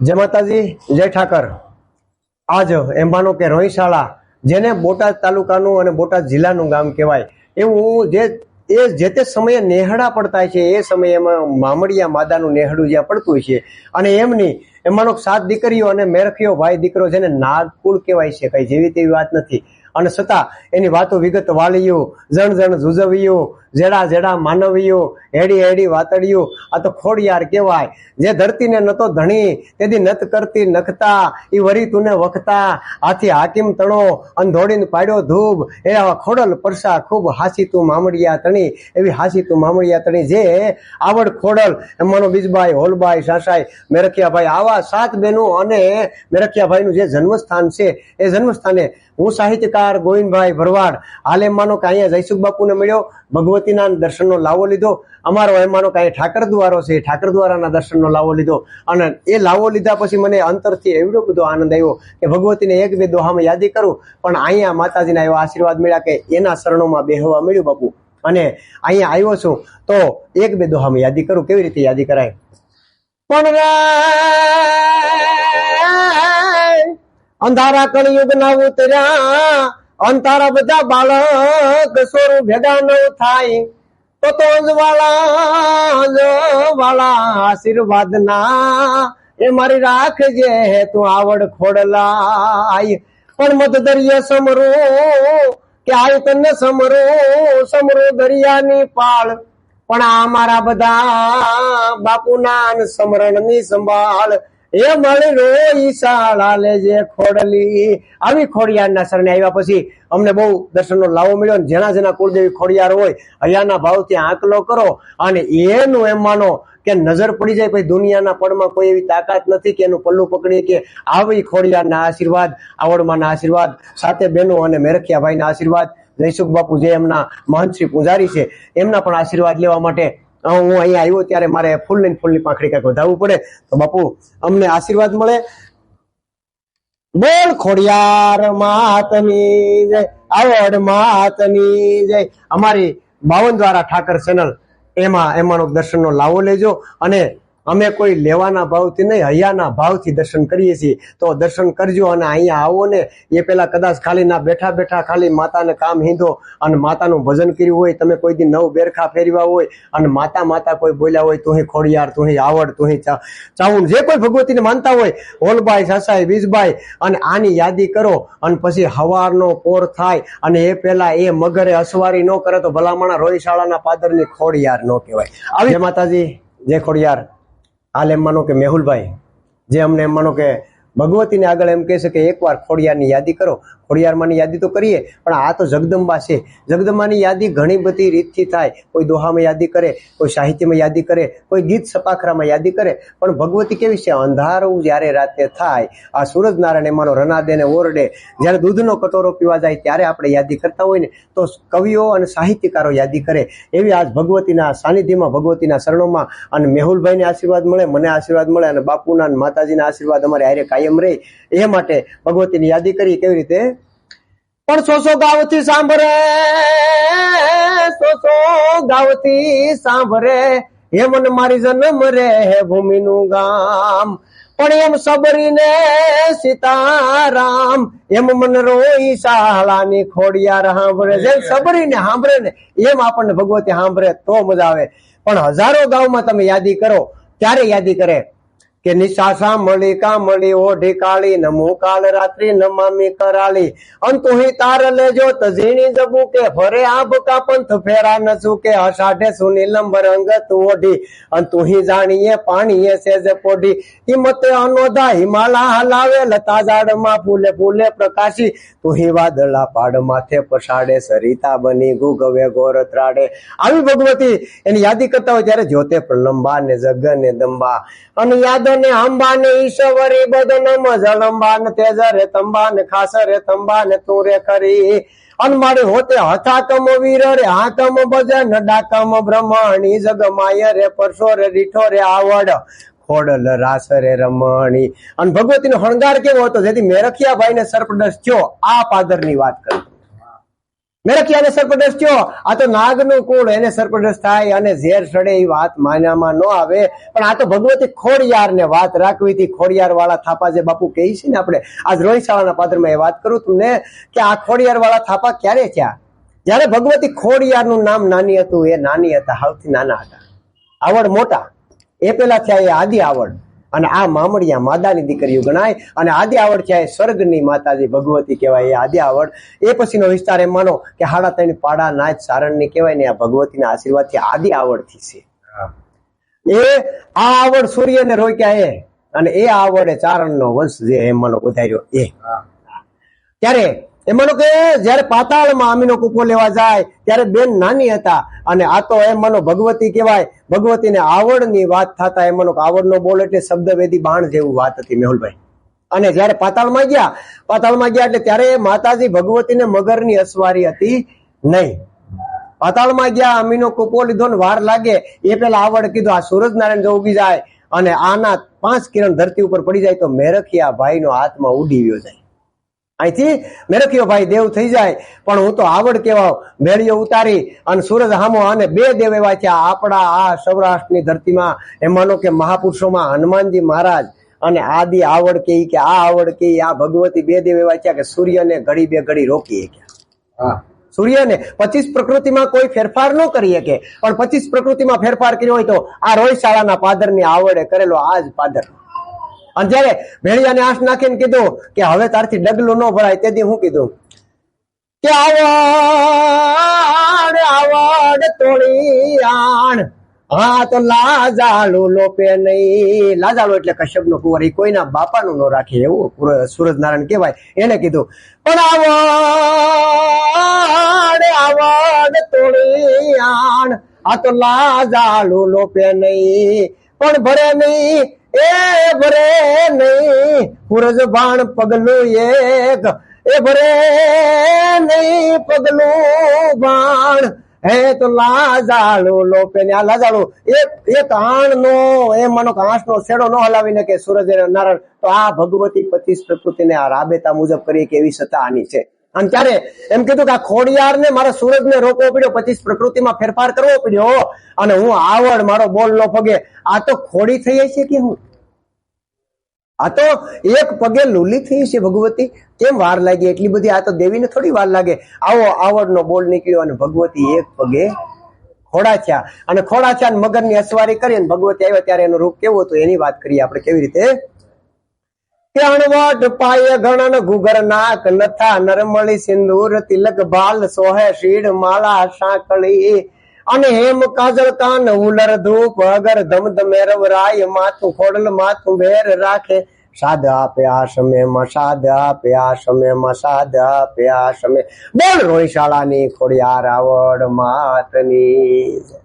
જય માતાજી, જય ઠાકર. આજ એમ માનો કે રોહિશાળા, જેને બોટાદ તાલુકાનું અને બોટાદ જિલ્લાનું ગામ કહેવાય, એવું જે, એ જે તે સમયે નેહડા પડતા છે, એ સમયે એમાં મામડિયા માદાનું નેહડું જ્યાં પડતું છે. અને એમની, એમાંનો સાત દીકરીઓ અને મેરખીઓ ભાઈ દીકરો જેને નાગકુળ કહેવાય છે, કઈ જેવી તેવી વાત નથી. અને છતાં એની વાતો વિગત વાલીઓ જણ જણ જુજવ્યું જેડા જેડા માનવીયું હેડી હેડી વાતડિયું આ તો ખોડિયાર કહેવાય. જે ધરતીને નતો ધણી, તેથી નત કરતી નખતા એ વરી તુને વખતા. આથી હાકીમ તણો અને ધોડીને પાડ્યો ધૂબ. એ આવા ખોડલ પરસા ખૂબ હાસી તું મામડિયા તણી. એવી હાસી તું મામડિયા તણી જે આવડ ખોડલ. એમાંનો બીજભાઈ હોલભાઈ સાસાઈ, મેરખિયાભાઈ, આવા સાત બહેનો અને મેરખિયાભાઈનું જે જન્મસ્થાન છે, એ જન્મસ્થાને હું સાહિત્યકાર ગોવિંદભાઈ ભરવાડ. હાલ એમ માનો કે અહીંયા જયસુખ બાપુને મળ્યો ભગવતીના દર્શનનો લાવો લીધો. અમારો એમાં કાંઈ ઠાકર દ્વારો છે ઠાકર દ્વારાના દર્શનનો લાવો લીધો. અને એ લાવો લીધા પછી મને અંતરથી એવડો બધો આનંદ આવ્યો કે ભગવતીને એક બે દોહામાં યાદી કરું. પણ અહીંયા માતાજીના એવા આશીર્વાદ મળ્યા કે એના શરણોમાં બેહવા મળ્યું બાપુ. અને અહીંયા આવ્યો છું તો એક બે દોહામાં યાદી કરું. કેવી રીતે યાદી કરાય? પણ અંધારા કળિયુગ ના ઉતર્યા અંધારા બધા બાળક સોરું ભેગા ન થાય. તો તો વાળા આશીર્વાદ ના એ મારી રાખજે, તું આવડ ખોડલાય પણ મત દરિયા સમરો, કે આય તને સમરો સમરો દરિયાની પાળ. પણ આ મારા બધા બાપુના સમરણની સંભાળ. એ મળી રોઈ લાલે લેજે ખોડલી. આવી ખોડિયારના શરણે આવ્યા પછી અમને બહુ દર્શનનો લાવો મળ્યો ને જેના જેના કુળદેવી ખોડિયાર હોય, અહીંયાના ભાવ ત્યાં આંકલો કરો. અને એનું એમ માનો કે નજર પડી જાય પછી દુનિયાના પડમાં કોઈ એવી તાકાત નથી કે એનું પલ્લું પકડી કે આવી ખોડિયારના આશીર્વાદ, આવડમાના આશીર્વાદ, સાથે બહેનો અને મેરખિયાભાઈના આશીર્વાદ જયસુખ બાપુ જે એમના મહંત શ્રી પૂજારી છે, એમના પણ આશીર્વાદ લેવા માટે હું અહીંયા આવ્યો ત્યારે મારે ફૂલ ને ફૂલની પાંખડી કાંઈક વધાવવું પડે. તો બાપુ, અમને આશીર્વાદ મળે. બોલ ખોડિયાર માતની જય, આવડ માતની જય. અમારી બાવન દ્વારા ઠાકર ચેનલ એમાં, એમાંનો દર્શનનો લાવો લેજો અને અમે કોઈ લેવાના ભાવથી નહીં, હૈયાના ભાવથી દર્શન કરીએ છીએ. તો દર્શન કરજો અને અહીંયા આવો ને. એ પહેલાં કદાચ ખાલી ના બેઠા બેઠા ખાલી માતાને કામ હિંધો અને માતાનું ભજન કર્યું હોય, તમે કોઈ દી નવ બેરખા ફેરવા હોય અને માતા માતા કોઈ બોલ્યા હોય તું ખોડિયાર તું આવડ તું ચાઉન જે કોઈ ભગવતીને માનતા હોય હોલભાઈ સાસાઈ બીજભાઈ અને આની યાદી કરો અને પછી હવારનો પોર થાય અને એ પહેલાં એ મગરે અસવારી ન કરે તો ભલામણા રોહિશાળાના પાદરની ખોડિયાર ન કહેવાય. આવી માતાજી, જય ખોડિયાર. હાલ એમ માનો કે મેહુલભાઈ, જે અમને એમ માનો કે ભગવતીને આગળ એમ કહે છે કે એકવાર ખોડિયાની યાદી કરો ખોડિયારમાંની યાદી તો કરીએ, પણ આ તો જગદંબા છે. જગદંબાની યાદી ઘણી બધી રીતથી થાય. કોઈ દોહામાં યાદી કરે, કોઈ સાહિત્યમાં યાદી કરે, કોઈ ગીત સપાખરામાં યાદી કરે, પણ ભગવતી કેવી છે? અંધારું જ્યારે રાતે થાય, આ સૂરજ નારાયણ એમાંનો રનાદે ને ઓરડે, જ્યારે દૂધનો કટોરો પીવા જાય ત્યારે આપણે યાદી કરતા હોય ને, તો કવિઓ અને સાહિત્યકારો યાદી કરે. એવી આજ ભગવતીના સાનિધ્યમાં, ભગવતીના શરણોમાં, અને મેહુલભાઈને આશીર્વાદ મળે, મને આશીર્વાદ મળે, અને બાપુના અને માતાજીના આશીર્વાદ અમારે આરે કાયમ રહે, એ માટે ભગવતીની યાદી કરી કેવી રીતે? પણ સોસો ગાવથી સાંભળે સોસો ગાવથી સાંભળે. હે મન મારી જન્મ રે હે ભૂમિનું ગામ. પણ એમ સબરીને સીતારામ એમ મન રોઈ શાળાની ખોડિયાર સાંભળે જેમ સબરીને સાંભળે ને એમ આપણને ભગવતી સાંભળે તો મજા આવે. પણ હજારો ગામમાં તમે યાદી કરો ત્યારે યાદી કરે. કે નિશાસા મળી મળી, ઓઢી કાળી, નમો કાળ રાત્રિ નમામી કરાળી. અંતુહી તાર લેજો, તઝીણી જબુ કે ફરે આભ કા પંથ ફેરા ન કે અષાઢે સુની લંબર તું ઓઢી. અંતુહી જાણીએ, પાણીએ સેજ પોઢી. હિમતે અનોધા હિમાલા હલાવે, લતા ઝાડમાં ફૂલે ફૂલે પ્રકાશી. તુહી વાદળા પાડ માથે પછાડે, સરિતા બની ગુગવે ગોર ત્રાડે. આવી ભગવતી એની યાદી કરતા હોય ત્યારે જ્યોતે પ્રલંબા ને જગ ને દંબા. અને યાદ ને અંબા ને ઈશ્વરી બદનમ જળંબા ને તેજ રે તંબા ને ખાસ રે તંબા ને તું રે ખરી અનમાળી હોતે હથાકમ વીર રે હાકમ ભજન, ડાકમ બ્રહ્મણી જગમાય રે પરસો રે રીઠો રે આવડ, ખોડલ રાસ રે રમણી. અને ભગવતી નો હણગાર કેવો હતો? જેથી મેરખિયા ભાઈ ને સર્પદંશ થયો. આ પાદરની વાત કરી. મેરખિયાને સર્પદંશ થયો. આ તો નાગનું કુળ, એને સર્પદશ થાય અને ઝેર સડે એ વાત માન્યામાં ન આવે. પણ આ તો ભગવતી ખોડિયાર ને વાત રાખવી હતી. ખોડિયાર વાળા થાપા જે બાપુ કહે છે ને આપણે, આજ રોહિશાળાના શાળાના પાદરમાં એ વાત કરું તમને કે આ ખોડિયાર વાળા થાપા ક્યારે થયા? જ્યારે ભગવતી ખોડિયારનું નામ નાની હતું, એ નાની હતા, સૌથી નાના હતા. આવડ મોટા. એ પેલા થયા એ આદિ આવડ. અને આ મામડિયા માદાની દીકરીઓ ગણાય અને આદિ આવડ છે એ સ્વર્ગની માતાજી ભગવતી કહેવાય એ આદિ આવડ. એ પછીનો વિસ્તાર એમ માનો કે હાડા ત્રણ પાડા નાચ સારણની કહેવાય ને આ ભગવતીના આશીર્વાદથી આદિ આવડથી છે. એ આ આવડ સૂર્યને રોક્યા એ અને એ આવડે ચારણનો વંશ જે એમ માનો વધાર્યો એ. ત્યારે એમાંનો કે જયારે પાતાળમાં આમીનો કૂપો લેવા જાય, ત્યારે બેન નાની હતા. અને આ તો એમ માનો ભગવતી કહેવાય. ભગવતીને આવડની વાત થતા એમ માનો આવડનો બોલ એટલે શબ્દવેદી બાણ જેવું વાત હતી મેહુલભાઈ. અને જયારે પાતાળમાં ગયા પાતાળમાં ગયા એટલે ત્યારે માતાજી ભગવતીને મગરની અસવારી હતી નહીં. પાતાળમાં ગયા અમીનો કૂપો લીધો ને વાર લાગે. એ પેલા આવડ કીધું, આ સૂરજનારાયણ જો ઉગી જાય અને આના પાંચ કિરણ ધરતી ઉપર પડી જાય તો મેરખિયા ભાઈનો હાથમાં ઉડી ગયો જાય. અહીંથી મેરખિયો ભાઈ દેવ થઈ જાય. પણ હું તો આવડ કેવા મેળીઓ ઉતારી અને સૂરજ હામો અને બે દેવ એવા છે. આપણા આ સૌરાષ્ટ્રની ધરતીમાં એમ માનો કે મહાપુરુષોમાં હનુમાનજી મહારાજ અને આદિ આવડ કે કે આ આવડ કે આ ભગવતી બે દેવ એવા છે કે સૂર્યને ઘડી બે ઘડી રોકી હા. સૂર્યને પચીસ પ્રકૃતિમાં કોઈ ફેરફાર ન કરી શકે. પણ પચીસ પ્રકૃતિમાં ફેરફાર કર્યો હોય તો આ રોહિશાળાના પાદરની આવડે કરેલો આ જ પાદર. અને જયારે ભેળિયાને આંખ નાખીને કીધું કે હવે તારથી ડગલું ન ભરાય, તેથી હું કીધું, કે આવડ આવડ તોડી આણ. હા તો લાજાળુ લોપે નહીં. લાજાળુ એટલે કશ્યપ નો કુંવર કોઈના બાપાનું ન રાખે એવું સૂરજનારાયણ કહેવાય. એને કીધું, પણ આવડ આવડ તોડી આણ. આ તો લાજાળુ લોપે નહીં. પણ ભરે નહીં. એ ભરે નહીં, પૂરજ બાણ પગલું એક. એ ભરે નહીં, પગલું બાણ હે તો લાજાળો, લોપે ને આ લાજાળો. એક એક આણ નો એ માનો કાંસનો છેડો નો હલાવીને કે સૂરજ નારાયણ. તો આ ભગવતી પચીસ પ્રકૃતિને આ રાબેતા મુજબ કરી કે એવી સત્તા આની છે. અને ત્યારે એમ કીધું કે આ ખોડિયાર ને મારા સૂરજ ને રોકવો પડ્યો, પચીસ પ્રકૃતિમાં ફેરફાર કરવો પડ્યો. અને હું આવડ, મારો બોલ નો પગે. આ તો ખોડી થઈ છે કે હું? આ તો એક પગે લૂલી થઈ છે ભગવતી. કેમ વાર લાગી? એટલી બધી આ તો દેવીને થોડી વાર લાગે. આવો આવડનો બોલ નીકળ્યો અને ભગવતી એક પગે ખોડા અને ખોડા થયા મગરની અસવારી કરી અને ભગવતી આવ્યા ત્યારે એનું રૂપ કેવું હતું? એની વાત કરીએ આપણે. કેવી રીતે? ત્રણવટ પાય ગણન ગુગર નાક નથા નરમળી સિંદૂર, તિલક બાલ સોહે શીડ માળા સાંકળી અને હેમ કાજળ કાન, ઉલર ધૂપ, અગર ધમ ધમેરવ રાય માથું ખોડલ, માથું ભેર રાખે. સાદ આપે આ સમયમાં સાદ આપે આ સમયમાં સાદ આપે આ સમય બોલ રોહિશાળાની ખોડિયાર આવડ માતની.